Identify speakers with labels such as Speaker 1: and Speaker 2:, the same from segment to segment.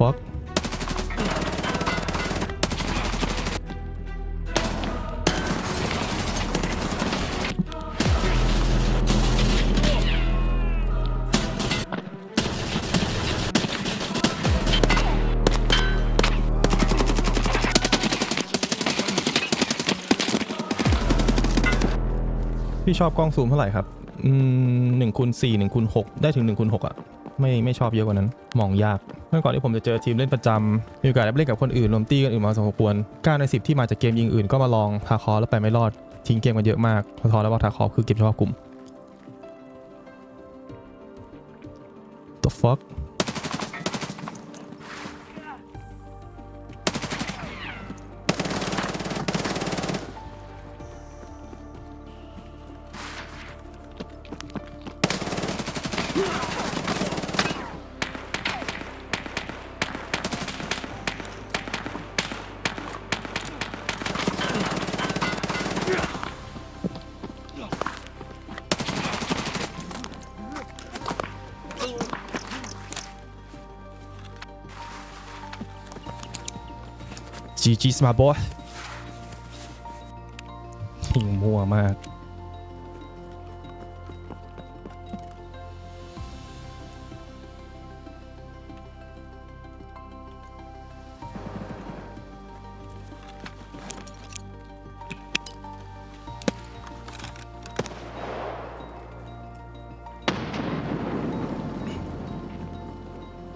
Speaker 1: fuck พี่ชอบกล้องซูมเท่าไหร่ครับ อืมหนึ่งคูณสี่หนึ่งคูณหกได้ถึงหนึ่งคูณหกอะ ไม่ไม่ชอบเยอะกว่านั้น มองยาก เมื่อก่อนที่ผมจะเจอทีมเล่นประจำมีโอกาสได้ไปเล่นกับคนอื่นรวมตีกันอื่นมาสมควร9ใน10 ที่มาจากเกมยิงอื่นก็มาลองทาคอแล้วไปไม่รอดทิ้งเกมกันเยอะมากพอทอแล้วว่าทาคอคือเกมเฉพาะกลุ่ม the fuck จีสมาบอยหิงมั่วมาก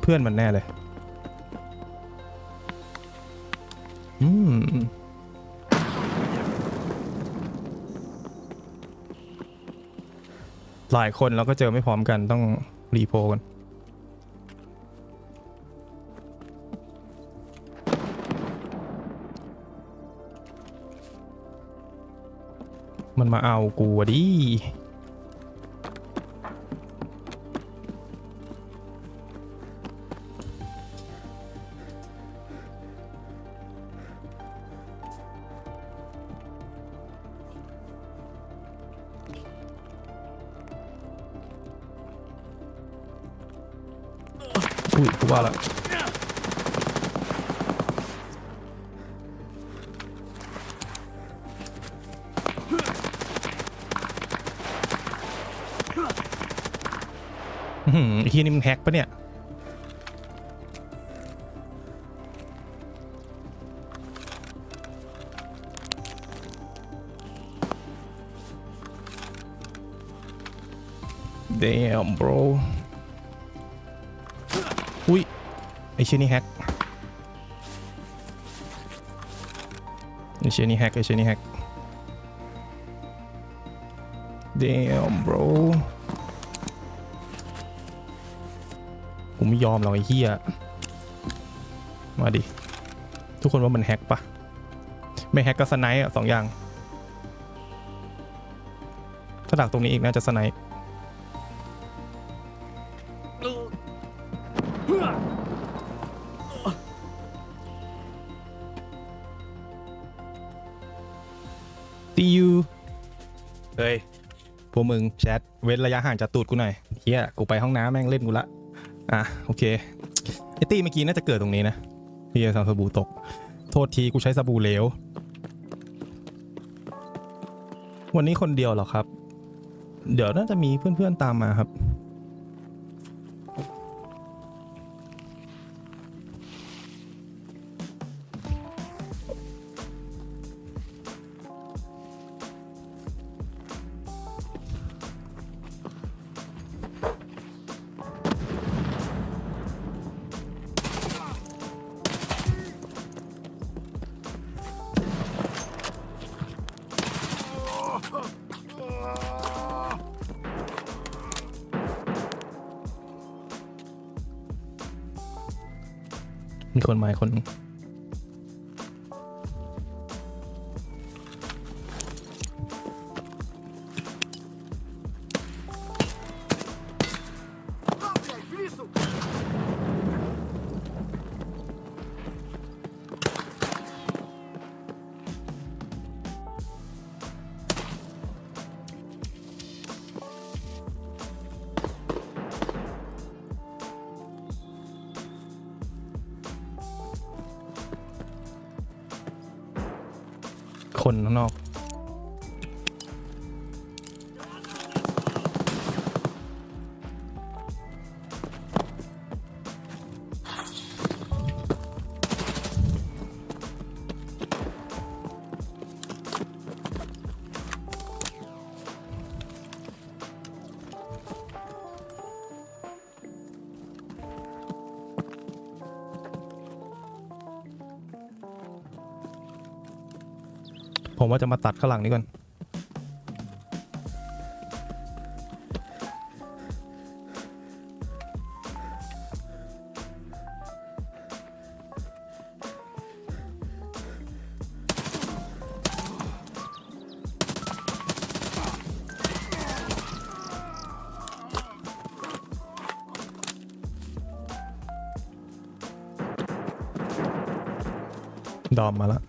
Speaker 1: เพื่อนมันแน่เลย อืมหลายคนแล้วก็เจอไม่พร้อมกันต้องรีโพกัน มันมาเอากูอะดิ ว่าละอื้อหือไอ้เฮียนี่มึงแฮกปะเนี่ย Damn bro อุ้ย ไอเชนี่แฮกไอเชนี่แฮกไอเชนี่แฮก damn bro กูไม่ยอมหรอกไอ้เหี้ย มาดิ ทุกคนว่ามันแฮกปะไม่แฮกก็สไนป์อะสองอย่าง ถ้าดักตรงนี้อีกน่าจะสไนป์ เฮ้ยพวกมึงแชทเว้นระยะห่างจากตูดกูหน่อยเฮียกูไปห้องน้ำแม่งเล่นกูละอะโอเคไอตี้เมื่อกี้น่าจะเกิดตรงนี้นะเฮียทำสบู่ตก โทษทีกูใช้สบู่เหลว วันนี้คนเดียวเหรอครับ เดี๋ยวน่าจะมีเพื่อนๆตามมาครับ มีคนมาอีกคนนึงคน ผมว่าจะมาตัดข้างหลังนี้ก่อน ดอมมาแล้ว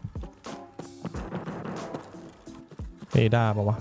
Speaker 1: ดาปะวะ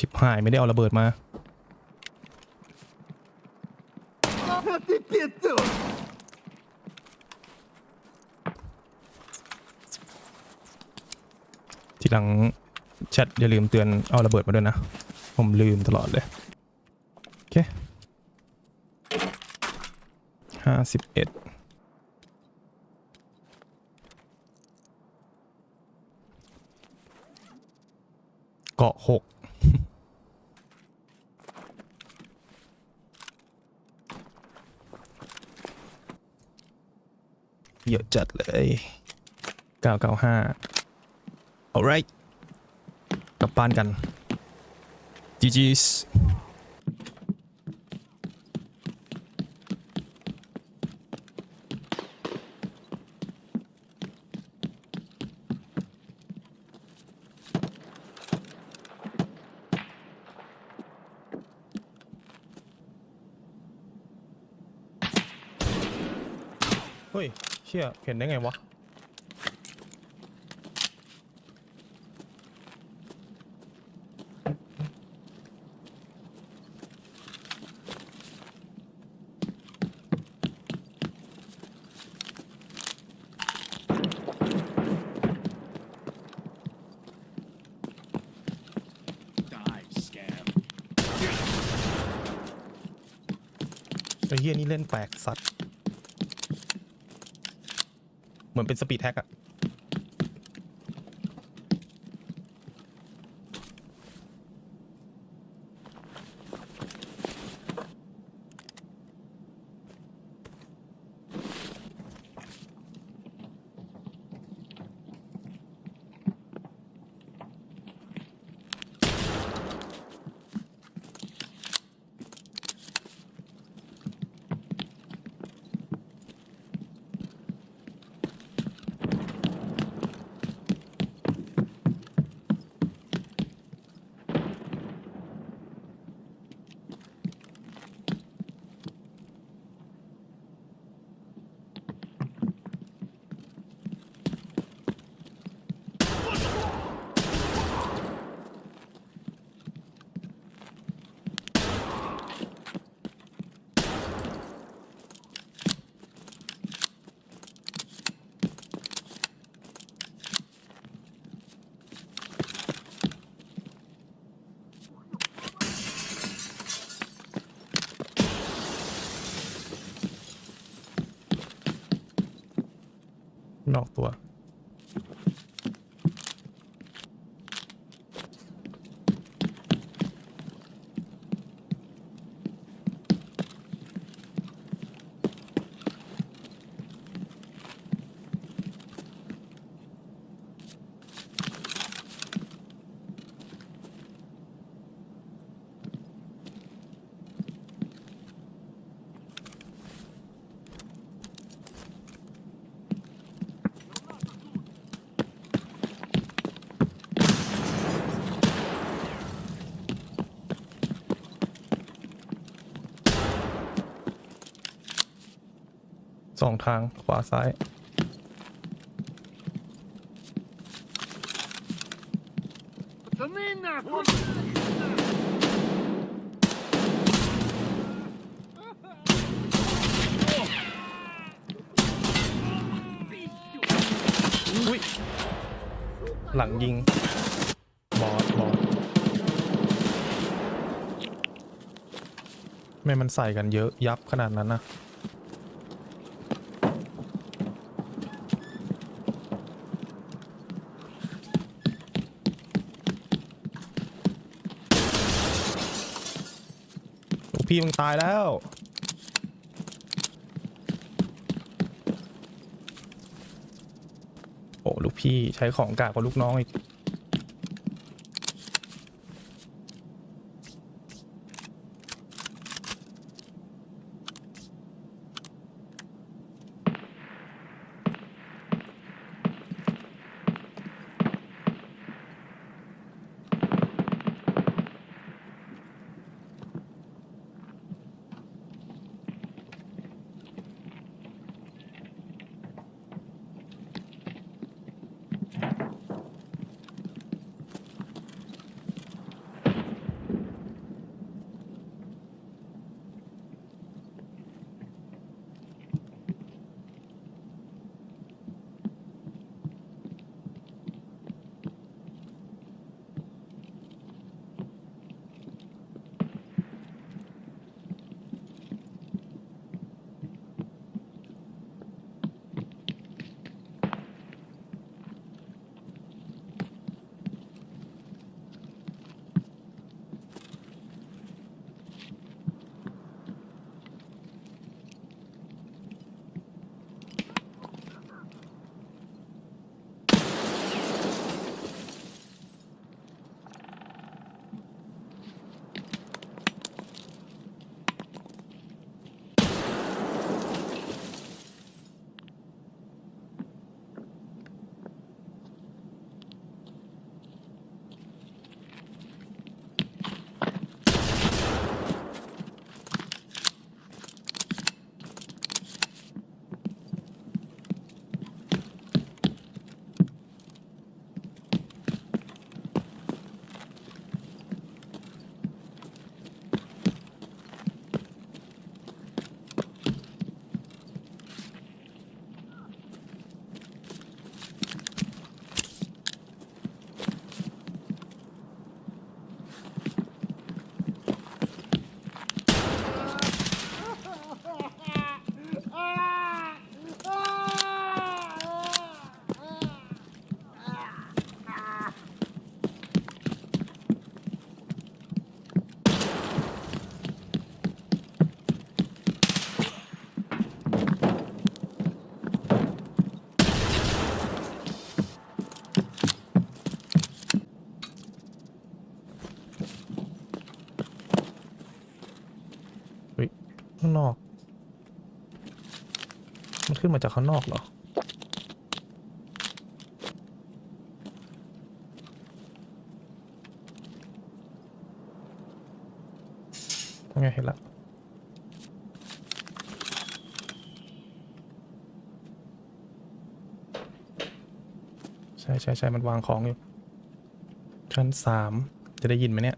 Speaker 1: ชิบหายไม่ได้เอาระเบิดมา
Speaker 2: А ты петух!
Speaker 1: ทีหลังแชทอย่าลืมเตือนเอาระเบิดมาด้วยนะ ผมลืมตลอดเลย โอเคห้าสิบเอ็ดเกาะหก เยอะจัดเลยเก้าเก้าห้า alright กลับบ้านกัน GG's เฮ้ย เห็นได้ไงวะ
Speaker 2: Die, scab.
Speaker 1: ไอ้เฮียนี่เล่นแปลกสัตว์ เห มือนเป็นสปีดแท็กอะ น ข้างขวาซ้าย อุ๊ยหลังยิง บอสบอสแม่มันใส่กันเยอะยับขนาดนั้นนะ พี่มึงตายแล้ว โอ้ลูกพี่ใช้ของกากกว่าลูกน้องอีก ขึ้นมาจากข้างนอกเหรอยังไงเห็นละใช่ใช่ใช่มันวางของอยู่ ชั้นสามจะได้ยินไหมเนี่ย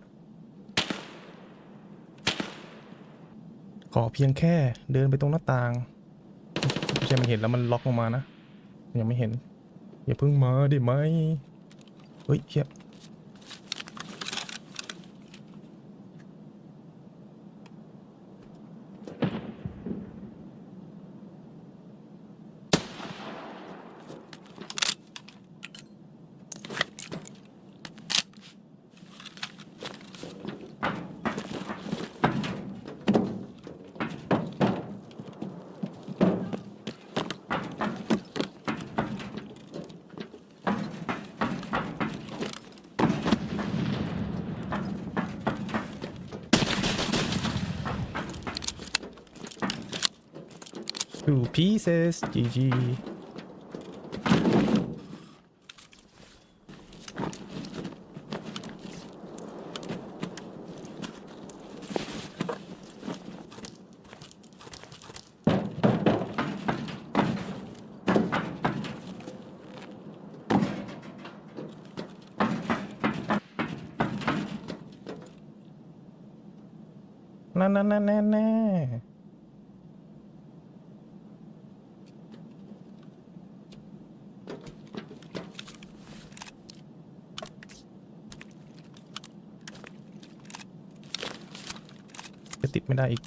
Speaker 1: ขอเพียงแค่เดินไปตรงหน้าต่าง ช่มันเห็นแล้วมันล็อกลงมานะ ยังไม่เห็น อย่าเพิ่งมาได้ไหมเฮ้ยเชี่ย Jesus, GG. Nah, nah, nah, nah, nah. ติดไม่ได้อีก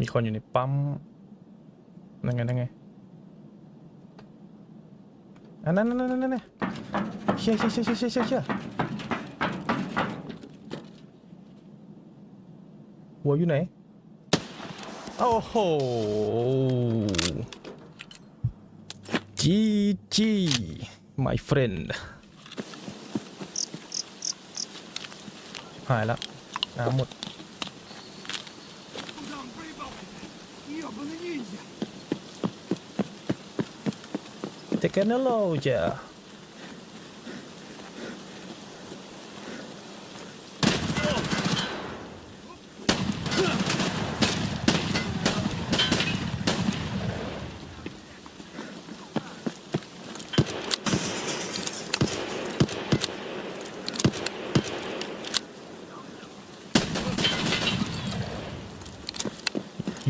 Speaker 1: มีคนอยู่ในปั๊มนั่นไงนั่นไงอันนั้นนั่นนั่นนั่นนั่นเชี่ยเชี่ยเชี่ยเชี่ยเชี่ยเชี่ยเชี่ยหัวอยู่ไหน Oh ho, GG, my friend. หายแล้วน้ำหมด
Speaker 2: Take an alone,
Speaker 1: yeah.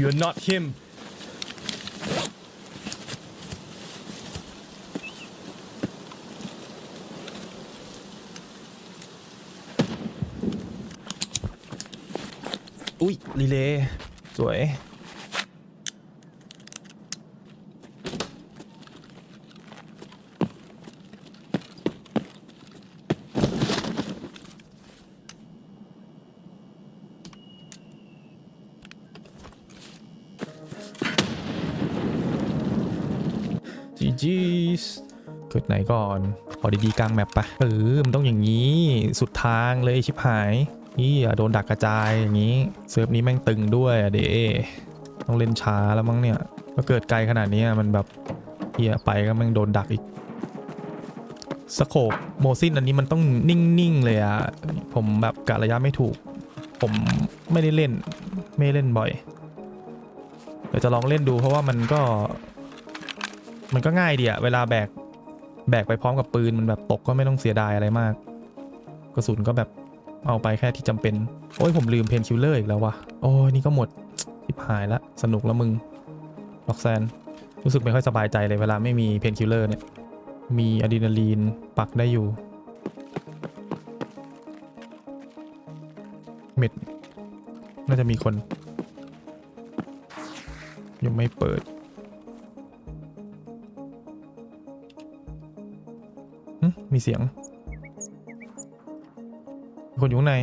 Speaker 1: You're not him. อุ้ยรีเไหนก่อน ขอดีๆกลางแมปปะเออมันต้องอย่างนี้สุดทางเลยชิบหายนี่อโดนดักกระจายอย่างนี้เซิร์ฟนี้แม่งตึงด้วยอะเดต้องเล่นช้าแล้วมั้งเนี่ยก็เกิดไกลขนาดนี้มันแบบเฮียไปก็แม่งโดนดักอีกสโคปโมซินอันนี้มันต้องนิ่งๆเลยอะผมแบบกะระยะไม่ถูก ผมไม่ได้เล่นไม่เล่นบ่อยเดี๋ยวจะลองเล่นดูเพราะว่ามันก็ มันก็ง่ายดีอะเวลาแบก แบกไปพร้อมกับปืนมันแบบตกก็ไม่ต้องเสียดายอะไรมาก กระสุนก็แบบเอาไปแค่ที่จำเป็น โอ้ยผมลืมเพนคิลเลอร์อีกแล้ววะโอ้ยนี่ก็หมดทิบหายละสนุกแล้วมึงล็อกแซน รู้สึกไม่ค่อยสบายใจเลยเวลาไม่มีเพนคิลเลอร์เนี่ย มีอะดรีนาลีนปักได้อยู่ เม็ด น่าจะมีคน ยังไม่เปิด มีเสียง คนอยู่ข้างใน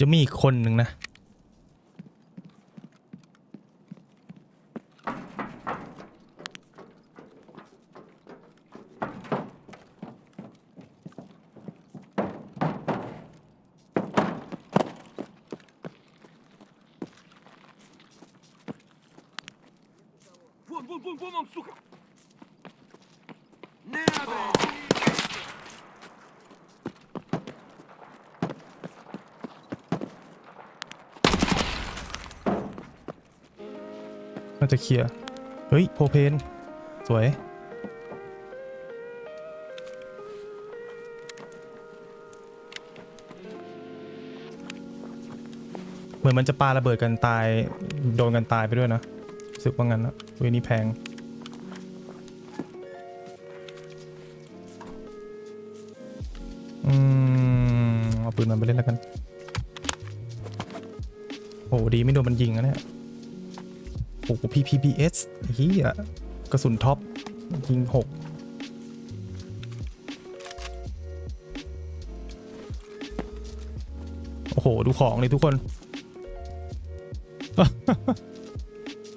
Speaker 1: จะมีอีกคนหนึ่งนะ ลียร์เฮ้ย โพเพน สวย เหมือนมันจะปาระเบิดกันตาย โดนกันตายไปด้วยนะสึกว่างั้นนะเวนี้แพงอืมเอาปืนมันไปเล่นแล้วกัน โอ้ดีไม่โดนมันยิงนะเนี่ย โอ้โห PPBS เฮียกระสุนท็อป ยิงหกโอ้โห ดูของเลยทุกคน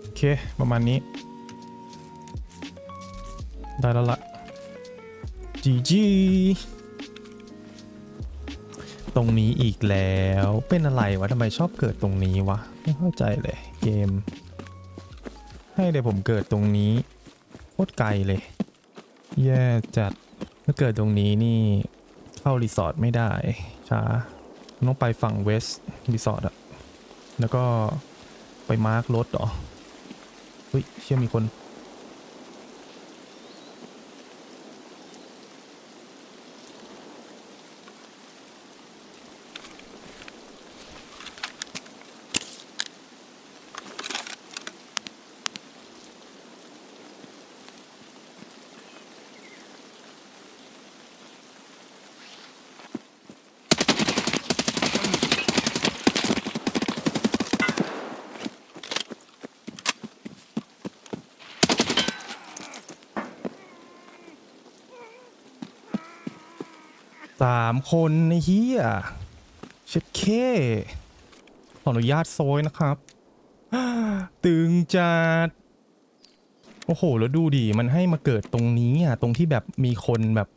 Speaker 1: โอเค ประมาณนี้ ได้แล้วละ GG ตรงนี้อีกแล้วเป็นอะไรวะทำไมชอบเกิดตรงนี้วะ ไม่เข้าใจเลยเกม ให้เดี๋ยวผมเกิดตรงนี้โคตรไกลเลย แย่จัดถ้าเกิดตรงนี้นี่เข้ารีสอร์ทไม่ได้ช้าต้องไปฝั่งเวสต์รีสอร์ทอะแล้วก็ไปมาร์กรถเหรอเฮ้ยเชื่อมีคน คนในเฮียเช็ดเคขออนุญาตโซยนะครับ ตึงจัด โอ้โห แล้วดูดิมันให้มาเกิดตรงนี้อะ ตรงที่แบบมีคนแบบ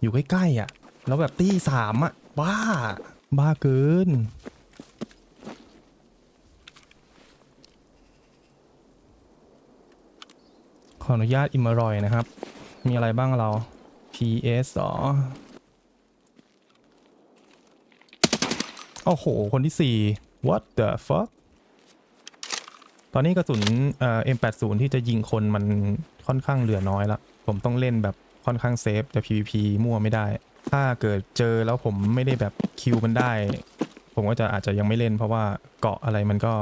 Speaker 1: อยู่ใกล้ๆอะ แล้วแบบตีสามอะ บ้า บ้าเกิน ขออนุญาตอิมารอยนะครับ มีอะไรบ้างเรา PS เหรอ โอ้โห คนที่ 4 what the fuck ตอนนี้กระสุนเอ่อ M80 ที่จะยิงคนมันค่อนข้างเหลือน้อยละ ผมต้องเล่นแบบค่อนข้างเซฟ แต่ PVP มั่วไม่ได้ ถ้าเกิดเจอแล้วผมไม่ได้แบบคิวมันได้ ผมก็จะอาจจะยังไม่เล่นเพราะว่าเกาะอะไรมันก็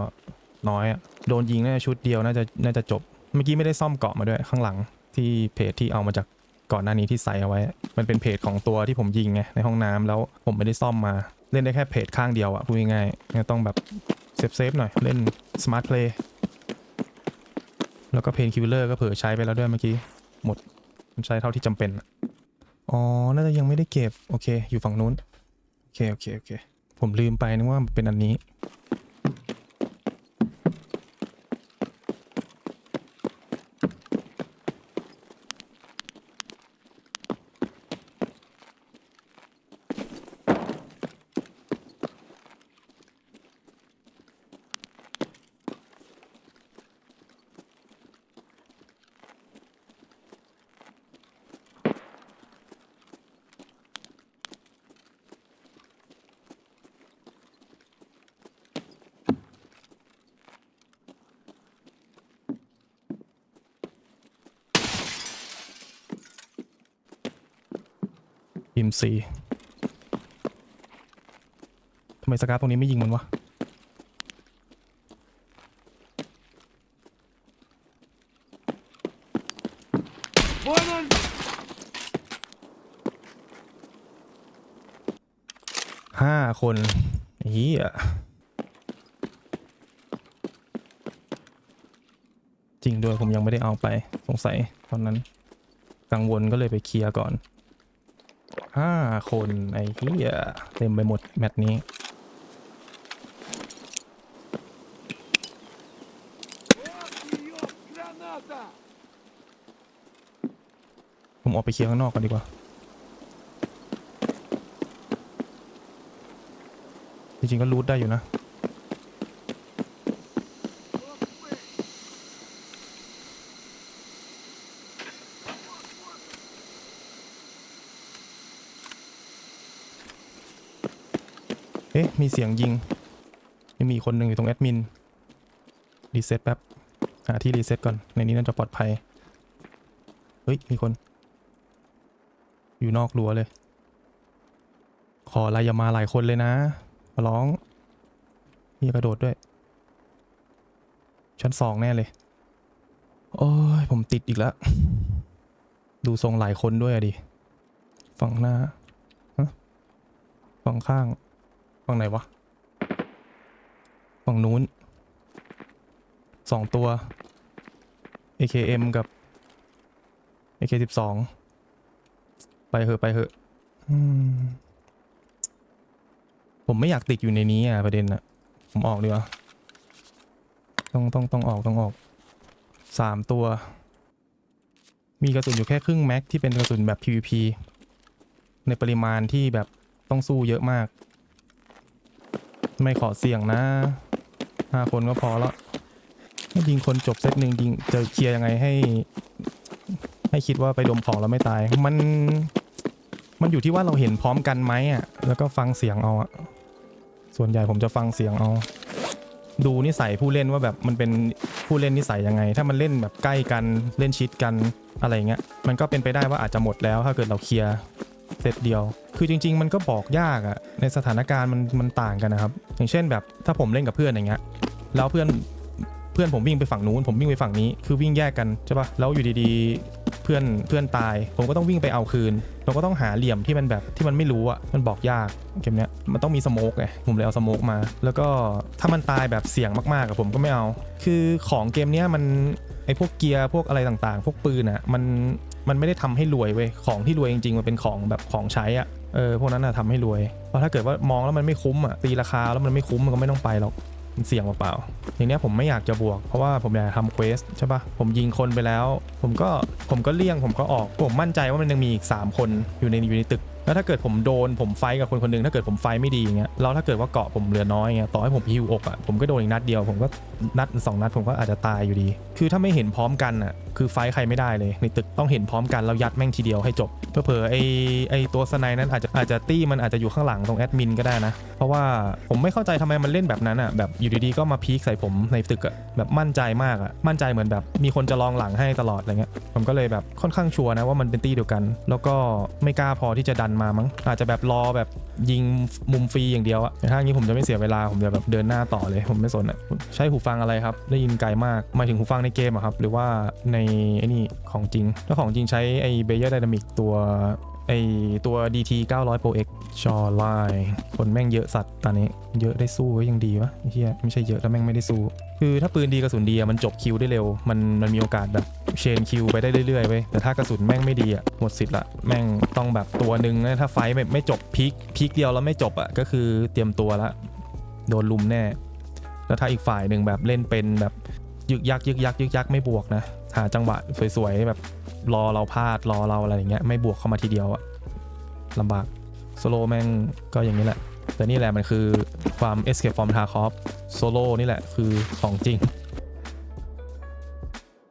Speaker 1: น้อยอะโดนยิงน่าจะชุดเดียวน่าจะน่าจะจบ เมื่อกี้ไม่ได้ซ่อมเกาะมาด้วยข้างหลังที่เพจที่เอามาจากก่อนหน้านี้ที่ใส่เอาไว้ มันเป็นเพจของตัวที่ผมยิงไงในห้องน้ำแล้วผมไม่ได้ซ่อมมา เล่นได้แค่เพจข้างเดียวอะพูดง่ายๆงั้นต้องแบบเซฟเซฟหน่อยเล่นสมาร์ทเพลย์แล้วก็เพนคิวเลอร์ก็เผลอใช้ไปแล้วด้วยเมื่อกี้ หมดมันใช้เท่าที่จำเป็น อ๋อ น่าจะยังไม่ได้เก็บ โอเค อยู่ฝั่งนู้น โอเค โอเค โอเค ผมลืมไปนึกว่าเป็นอันนี้ สี่ทำไมสกาตรงนี้ไม่ยิงมันวะ ห้าคนเฮียจริงด้วยผมยังไม่ได้เอาไปสงสัยตอนนั้น กังวลก็เลยไปเคลียร์ก่อน ห้าคนไอ้เหี้ยเต็มไปหมดแมตชนี้ ผมออกไปเคลียร์ข้างนอกก่อนดีกว่า จริงๆก็รูทได้อยู่นะ เอ๊ะ มีเสียงยิงยังมีคนหนึ่งอยู่ตรงแอดมิน รีเซ็ตแป๊บ หาที่รีเซ็ตก่อน ในนี้น่าจะปลอดภัย เฮ้ย มีคน อยู่นอกรั้วเลย ขออะไรอย่ามาหลายคนเลยนะขอร้อง มีกระโดดด้วย ชั้นสองแน่เลย โอ้ย ผมติดอีกแล้ว ดูทรงหลายคนด้วยอะดิ ฝั่งหน้าฝั่งข้าง ฝั่งไหนวะ ฝั่งนู้นสองตัว AKM กับ AK12 ไปเหอะไปเหอะผมไม่อยากติดอยู่ในนี้อะประเด็นอะ ผมออกดีกว่าต้องต้องต้องออกต้องออกสามตัว มีกระสุนอยู่แค่ครึ่งแม็กที่เป็นกระสุนแบบ PVP ในปริมาณที่แบบต้องสู้เยอะมาก ไม่ขอเสี่ยงนะห้าคนก็พอแล้วให้ยิงคนจบเซตหนึ่งยิงจะเคลียร์ยังไงให้ ให้คิดว่าไปดมของแล้วไม่ตาย มัน มันอยู่ที่ว่าเราเห็นพร้อมกันไหมอะ แล้วก็ฟังเสียงเอาอะ ส่วนใหญ่ผมจะฟังเสียงเอา ดูนิสัยผู้เล่นว่าแบบมันเป็นผู้เล่นนิสัยยังไง ถ้ามันเล่นแบบใกล้กันเล่นชิดกันอะไรเงี้ย มันก็เป็นไปได้ว่าอาจจะหมดแล้วถ้าเกิดเราเคลียร์ เซตเดียว คือจริง ๆ มันก็บอกยากอะในสถานการณ์มันมันต่างกันนะครับ อย่างเช่นแบบถ้าผมเล่นกับเพื่อนอย่างเงี้ยแล้วเพื่อนเพื่อนผมวิ่งไปฝั่งนู้นผมวิ่งไปฝั่งนี้คือวิ่งแยกกันใช่ปะแล้วอยู่ดีๆเพื่อนเพื่อนตาย ผมก็ต้องวิ่งไปเอาคืน เราก็ต้องหาเหลี่ยมที่มันแบบที่มันไม่รู้อะมันบอกยากเกมเนี้ยมันต้องมีสโมกไงผมเลยเอาสโมกมา แล้วก็ถ้ามันตายแบบเสี่ยงมากๆอะผมก็ไม่เอา คือของเกมเนี้ยมันไอพวกเกียร์พวกอะไรต่างๆ พวกปืนอะมัน มันไม่ได้ทำให้รวยเว้ยของที่รวยจริงๆมันเป็นของแบบของใช้อะเออพวกนั้นอะทำให้รวยเพราะถ้าเกิดว่ามองแล้วมันไม่คุ้มอะตีราคาแล้วมันไม่คุ้มมันก็ไม่ต้องไปหรอกมันเสี่ยงเปล่าๆอย่างเนี้ยผมไม่อยากจะบวก เพราะว่าผมอยากทำเควสใช่ปะผมยิงคนไปแล้ว ผมก็ผมก็เลี่ยงผมก็ออก ผมมั่นใจว่ามันยังมีอีก 3 คนอยู่ในอยู่ในตึก แล้วถ้าเกิดผมโดนผมไฟกับคนคนหนึงถ้าเกิดผมไฟไม่ดีอย่างเงี้ยแล้วถ้าเกิดว่าเกาะผมเหลือน้อยเงี้ยต่อให้ผมฮิวอกอะผมก็โดนอีกนัดเดียวผมก็ นัดสองนัดผมก็อาจจะตายอยู่ดี คือถ้าไม่เห็นพร้อมกันอะคือไฟใครไม่ได้เลย ในตึกต้องเห็นพร้อมกันแล้วยัดแม่งทีเดียวให้จบเผลอไอไอตัวสไนด์นั้นอาจจะอาจจะตี้มันอาจจะอยู่ข้างหลังตรงแอดมินก็ได้นะ เพราะว่าผมไม่เข้าใจทำไมมันเล่นแบบนั้นอะแบบอยู่ดีๆก็มาพีคใส่ผมในตึกอะแบบมั่นใจมากอะมั่นใจเหมือนแบบ มีคนจะลองหลังให้ตลอดอะไรเงี้ยผมก็เลยแบบค่อนข้างชัวร์นะว่ามันเป็นตี้เดียวกัน แล้วก็ไม่กล้าพอที่จะดันมามั้งอาจจะแบบรอแบบยิงมุมฟรีอย่างเดียวอะถ้าอย่างนี้ผมจะไม่เสียเวลาผมจะแบบเดินหน้าต่อเลย ผมไม่สนอะใช้หูฟังอะไรครับ ได้ยินไกลมากหมายถึงหูฟังในเกมอะครับ หรือว่าในไอ้นี่ของจริงถ้าของจริงใช้ไอ้เบเยอร์ไดนามิกตัวไอตัว DT 900 Pro X ชอไลคนแม่งเยอะสัตว์ตอนนี้ เยอะได้สู้ก็ยังดีวะไอ้เฮียไม่ใช่เยอะแล้วแม่งไม่ได้สู้ คือถ้าปืนดีกระสุนดีอะมันจบคิวได้เร็ว มันมันมีโอกาสแบบเชนคิวไปได้เรื่อยๆเว้ยแต่ถ้ากระสุนแม่งไม่ดีอะหมดสิทธิ์ละแม่งต้องแบบตัวหนึ่งถ้าไฟไม่ไม่จบพีคพีคเดียวแล้วไม่จบอะก็คือเตรียมตัวละโดนลุมแน่ แล้วถ้าอีกฝ่ายหนึ่งแบบเล่นเป็นแบบยึกยักยึกยักยึกยักไม่บวกนะหาจังหวะสวยๆแบบรอเราพลาดรอเราอะไรอย่างเงี้ยไม่บวกเข้ามาทีเดียวอะลำบากโซโลแม่งก็อย่างนี้แหละ แต่นี่แหละมันคือความ escape from Tarkov โซโลนี่แหละคือของจริง